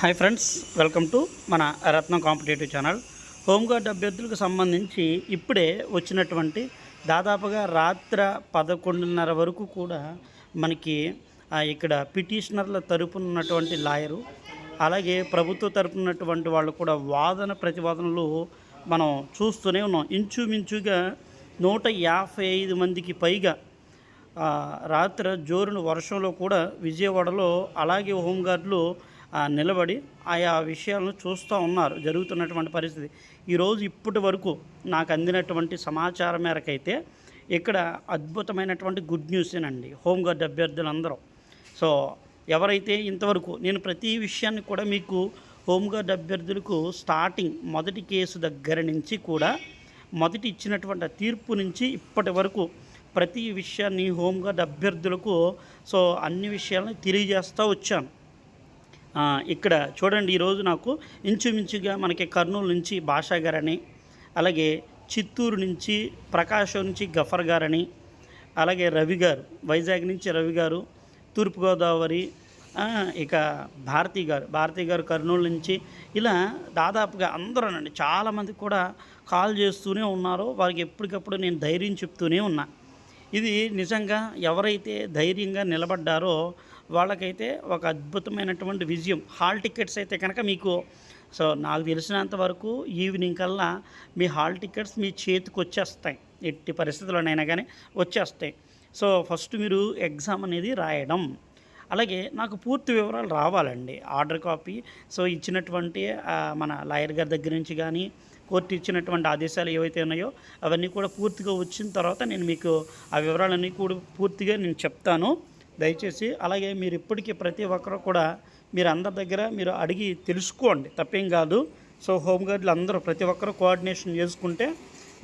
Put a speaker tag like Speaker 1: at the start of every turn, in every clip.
Speaker 1: Hi friends welcome to మన రత్నం competitive channel. Home guard అభ్యర్థులకు సంబంధించి ఇప్పుడే వచ్చినటువంటి దాదాపుగా రాత్ర పదకొండున్నర వరకు కూడా మనకి ఇక్కడ పిటిషనర్ల తరపున ఉన్నటువంటి లాయరు అలాగే ప్రభుత్వ తరపున ఉన్నటువంటి వాళ్ళు కూడా వాదన ప్రతివాదనలు మనం చూస్తూనే ఉన్నాం. ఇంచుమించుగా నూట యాభై ఐదు మందికి పైగా రాత్రి జోరున వర్షంలో కూడా విజయవాడలో అలాగే హోంగార్డులు నిలబడి ఆయా విషయాలను చూస్తూ ఉన్నారు జరుగుతున్నటువంటి పరిస్థితి. ఈరోజు ఇప్పటి వరకు నాకు అందినటువంటి సమాచారం మేరకైతే ఇక్కడ అద్భుతమైనటువంటి గుడ్ న్యూసేనండి హోంగార్డ్ అభ్యర్థులందరూ. సో ఎవరైతే ఇంతవరకు నేను ప్రతి విషయాన్ని కూడా మీకు హోంగార్డ్ అభ్యర్థులకు స్టార్టింగ్ మొదటి కేసు దగ్గర నుంచి కూడా మొదటి ఇచ్చినటువంటి తీర్పు నుంచి ఇప్పటి వరకు ప్రతి విషయాన్ని హోంగార్డ్ అభ్యర్థులకు సో అన్ని విషయాలను తెలియజేస్తూ వచ్చాను. ఇక్కడ చూడండి ఈరోజు నాకు ఇంచుమించుగా మనకి కర్నూలు నుంచి భాషా గారని అలాగే చిత్తూరు నుంచి ప్రకాశం నుంచి గఫర్ గారని అలాగే రవి గారు వైజాగ్ నుంచి రవి గారు తూర్పుగోదావరి ఇక భారతి గారు భారతి గారు కర్నూలు నుంచి ఇలా దాదాపుగా అందరూనండి చాలామంది కూడా కాల్ చేస్తూనే ఉన్నారు. వారికి ఎప్పటికప్పుడు నేను ధైర్యం చెప్తూనే ఉన్నా. ఇది నిజంగా ఎవరైతే ధైర్యంగా నిలబడ్డారో వాళ్ళకైతే ఒక అద్భుతమైనటువంటి విజయం. హాల్ టికెట్స్ అయితే కనుక మీకు సో నాకు తెలిసినంత వరకు ఈవినింగ్ కల్లా మీ హాల్ టికెట్స్ మీ చేతికి వచ్చేస్తాయి. ఎట్టి పరిస్థితుల్లోనైనా కానీ వచ్చేస్తాయి. సో ఫస్ట్ మీరు ఎగ్జామ్ అనేది రాయడం. అలాగే నాకు పూర్తి వివరాలు రావాలండి. Order copy. సో ఇచ్చినటువంటి మన లాయర్ గారి దగ్గర నుంచి కానీ కోర్టు ఇచ్చినటువంటి ఆదేశాలు ఏవైతే ఉన్నాయో అవన్నీ కూడా పూర్తిగా వచ్చిన తర్వాత నేను మీకు ఆ వివరాలన్నీ కూడా పూర్తిగా నేను చెప్తాను. దయచేసి అలాగే మీరు ఇప్పటికీ ప్రతి ఒక్కరు కూడా మీరు అందరి దగ్గర మీరు అడిగి తెలుసుకోండి. తప్పేం కాదు. సో హోంగార్డులు అందరూ ప్రతి ఒక్కరు కోఆర్డినేషన్ చేసుకుంటే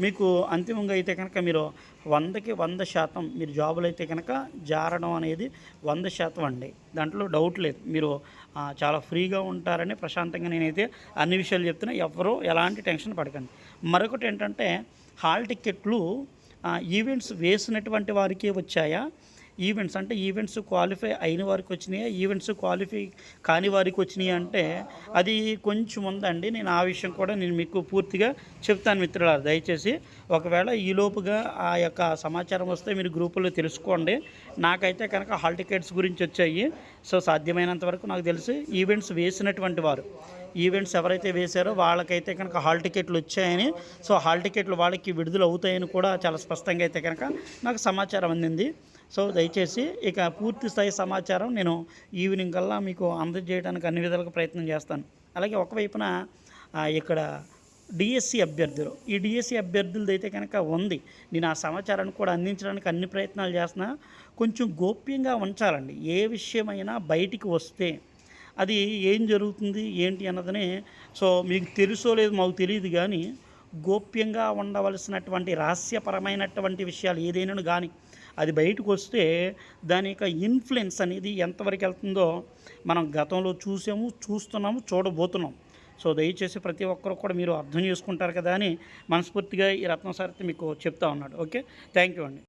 Speaker 1: మీకు అంతిమంగా అయితే కనుక మీరు వందకి వంద శాతం మీరు జాబులు అయితే కనుక జారడం అనేది వంద శాతం అండి. దాంట్లో డౌట్ లేదు. మీరు చాలా ఫ్రీగా ఉంటారని ప్రశాంతంగా నేనైతే అన్ని విషయాలు చెప్తున్నా. ఎవరు ఎలాంటి టెన్షన్ పడకండి. మరొకటి ఏంటంటే హాల్ టికెట్లు ఈవెంట్స్ వేసినటువంటి వారికి వచ్చాయా? ఈవెంట్స్ అంటే ఈవెంట్స్ క్వాలిఫై అయిన వారికి వచ్చినాయా? ఈవెంట్స్ క్వాలిఫై కాని వారికి వచ్చినాయి అంటే అది కొంచెం ఉందండి. నేను ఆ విషయం కూడా నేను మీకు పూర్తిగా చెప్తాను మిత్రులారు. దయచేసి ఒకవేళ ఈలోపుగా ఆ యొక్క సమాచారం వస్తే మీరు గ్రూపుల్లో తెలుసుకోండి. నాకైతే కనుక హాల్ టికెట్స్ గురించి వచ్చాయి. సో సాధ్యమైనంత వరకు నాకు తెలిసి ఈవెంట్స్ వేసినటువంటి వారు. ఈవెంట్స్ ఎవరైతే వేశారో వాళ్ళకైతే కనుక హాల్ టికెట్లు వచ్చాయని సో హాల్ టికెట్లు వాళ్ళకి విడుదల అవుతాయని కూడా చాలా స్పష్టంగా అయితే కనుక నాకు సమాచారం అందింది. సో దయచేసి ఇక పూర్తి స్థాయి సమాచారం నేను ఈవినింగ్ కల్లా మీకు అందజేయడానికి అన్ని విధాలుగా ప్రయత్నం చేస్తాను. అలాగే ఒకవైపున ఇక్కడ డిఎస్సి అభ్యర్థులు. ఈ డిఎస్సి అభ్యర్థులది అయితే కనుక ఉంది. నేను ఆ సమాచారాన్ని కూడా అందించడానికి అన్ని ప్రయత్నాలు చేస్తున్నా. కొంచెం గోప్యంగా ఉంచాలండి. ఏ విషయమైనా బయటికి వస్తే అది ఏం జరుగుతుంది ఏంటి అన్నదని సో మీకు తెలుసో లేదు మాకు తెలియదు కానీ గోప్యంగా ఉండవలసినటువంటి రహస్యపరమైనటువంటి విషయాలు ఏదైనా కానీ అది బయటకు వస్తే దాని యొక్క ఇన్ఫ్లుయెన్స్ అనేది ఎంతవరకు వెళ్తుందో మనం గతంలో చూసాము చూస్తున్నాము చూడబోతున్నాం. సో దయచేసి ప్రతి ఒక్కరు కూడా మీరు అర్థం చేసుకుంటారు కదా అని మనస్ఫూర్తిగా ఈ రత్నసారథి మీకు చెప్తా ఉన్నాడు. ఓకే? థ్యాంక్ యూ అండి.